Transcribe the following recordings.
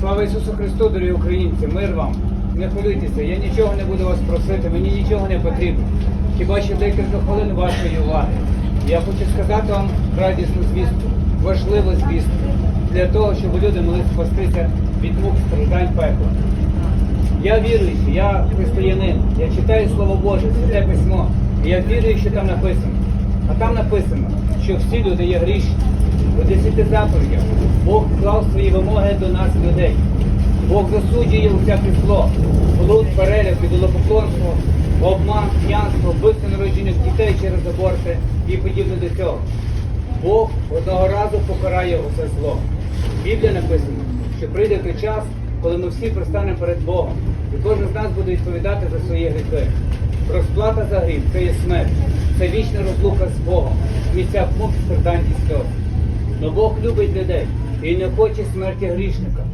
Слава Ісусу Христу, дорогі українці, мир вам. Не хвилюйтеся, я нічого не буду вас просити, мені нічого не потрібно. Хіба що декілька хвилин вашої уваги. Я хочу сказати вам радісну звістку, важливу звістку для того, щоб люди могли спастися від мук страждань пекла. Я віруючий, я християнин, я читаю Слово Боже, Святе Письмо. Я вірую, що там написано. А там написано, що всі люди є грішні. У десяти заповідях Бог вклав свої вимоги до нас, людей. Бог засуджує усяке зло, блуд, переляк, ідолопоклонство, обман, п'янство, вбивство народжених дітей через аборти і подібне до цього. Бог одного разу покарає усе зло. В Біблії написано, що прийде той час, коли ми всі пристанемо перед Богом, і кожен з нас буде відповідати за свої гріхи. Розплата за гріх це є смерть, це вічна розлука з Богом, в місцях мук, страждань і сльоз. Но Бог любить людей і не хоче смерті грішника.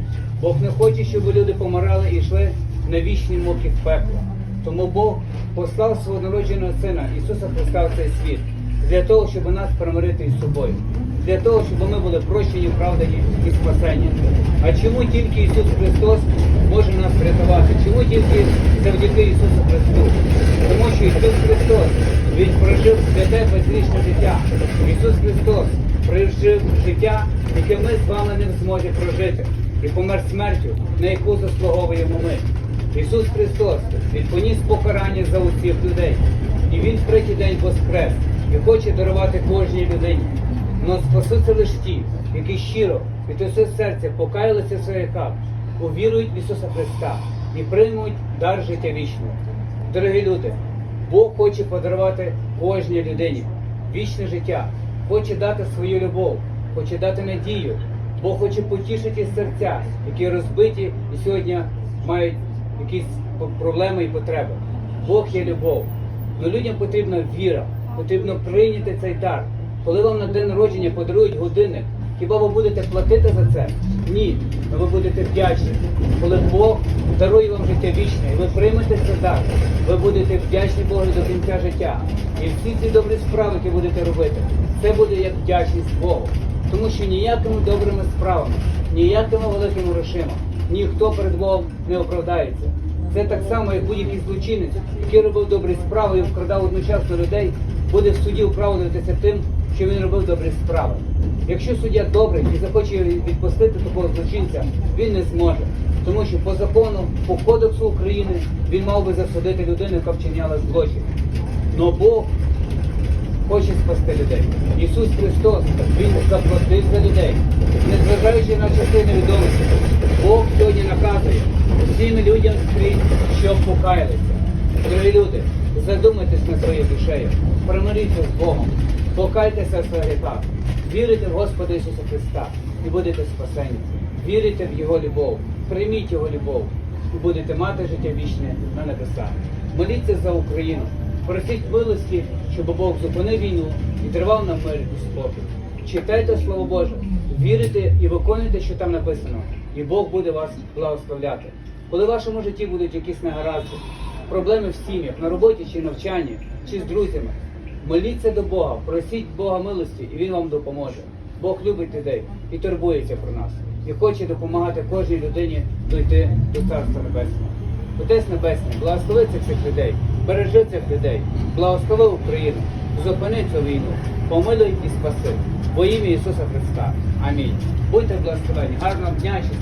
Бог не хоче, щоб люди помирали і йшли на вічні муки в пекло. Тому Бог послав свого народженого Сина Ісуса Христа в цей світ для того, щоб нас примирити із собою, для того, щоб ми були прощені, оправдані і спасені. А чому тільки Ісус Христос може нас врятувати? Чому тільки завдяки Ісусу Христу? Тому що Ісус Христос Він прожив святе безрічне життя. Ісус Христос прожив життя, яке ми з вами не в змозі прожити, і помер смертю, на яку заслуговуємо ми. Ісус Христос Він поніс покарання за усіх людей. І Він в третій день воскрес і хоче дарувати кожній людині. Но спасуться лише ті, які щиро від усе серця покаялися в своїх увірують в Ісуса Христа і приймуть дар життя вічного. Дорогі люди, Бог хоче подарувати кожній людині вічне життя, хоче дати свою любов, хоче дати надію. Бог хоче потішити серця, які розбиті і сьогодні мають якісь проблеми і потреби. Бог є любов. Но людям потрібна віра, потрібно прийняти цей дар. Коли вам на день народження подарують годинник, хіба ви будете платити за це? Ні, ви будете вдячні. Коли Бог дарує вам життя вічне, і ви приймете цей дар, ви будете вдячні Богу до кінця життя. І всі ці добрі справи, які будете робити, це буде як вдячність Богу. Тому що ніякими добрими справами, ніякими великими грошима, ніхто перед Богом не оправдається. Це так само, як будь-який злочинець, який робив добрі справи і вкрадав одночасно людей, буде в суді оправдуватися тим, що він робив добрі справи. Якщо суддя добрий і захоче відпустити такого злочинця, він не зможе. Тому що по закону, по кодексу України, він мав би засудити людину, яка вчиняла злочин. Но Бог хоче спасти людей. Ісус Христос, Він заплатив за людей. Незважаючи на часи невідомості, Бог сьогодні наказує всім людям скрізь, щоб покаялися. Дорогі люди, задумайтесь над своєю душею, примиріться з Богом, покайтеся своїх гріхах, вірите в Господа Ісуса Христа і будете спасені. Вірите в Його любов, прийміть Його любов і будете мати життя вічне на небесах. Моліться за Україну. Просіть милості, щоб Бог зупинив війну і тривав нам мир і спокій. Читайте Слово Боже, вірите і виконуйте, що там написано, і Бог буде вас благословляти. Коли в вашому житті будуть якісь негаразди, проблеми в сім'ях, на роботі чи навчанні, чи з друзями, моліться до Бога, просіть Бога милості, і Він вам допоможе. Бог любить людей і турбується про нас, і хоче допомагати кожній людині дойти до Царства Небесного. Отець Небесний, благослови цих людей, бережи цих людей, благослови Україну, зупини цю війну, помилуй і спаси. Во ім'я Ісуса Христа. Амінь. Будьте благословені. Гарного дня, щасливого.